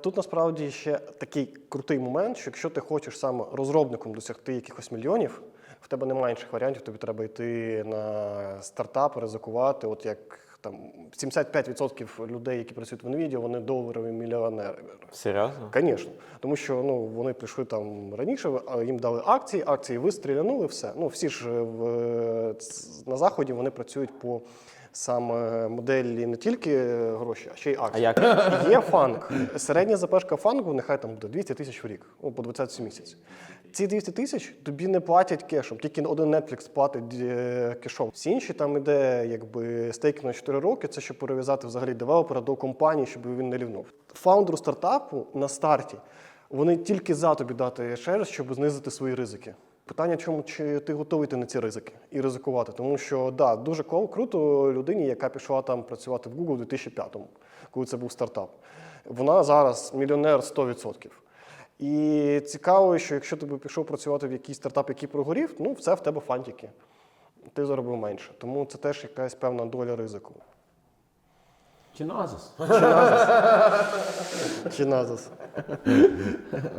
Тут насправді ще такий крутий момент, що якщо ти хочеш саме розробником досягти якихось мільйонів, в тебе немає інших варіантів, тобі треба йти на стартап, ризикувати. От як там 75% людей, які працюють в NVIDIA, вони доларові мільйонери. Серйозно? Звісно, тому що ну вони прийшли там раніше, їм дали акції, акції вистрілянули, все. Ну всі ж е, в на заході вони працюють по саме моделі не тільки гроші, а ще й А як? Є фанк. Середня запешка фангу нехай там буде 200 тисяч в рік, ну, по 20 місяць. Ці 200 тисяч тобі не платять кешом, тільки один Netflix платить е, кешом. Всі інші там іде якби стейкінг на 4 роки, це щоб перев'язати взагалі девелопера до компанії, щоб він не рівнув. Фаундеру стартапу на старті вони тільки за тобі дати шерсть, щоб знизити свої ризики. Питання, чому чи ти готовий йти на ці ризики і ризикувати? Тому що да, дуже кол- круто людині, яка пішла там працювати в Google у 2005-му, коли це був стартап. Вона зараз мільйонер 100%. І цікаво, що якщо ти би пішов працювати в якийсь стартап, який прогорів, ну це в тебе фантики. Ти заробив менше. Тому це теж якась певна доля ризику. Чи назис? Чи назис?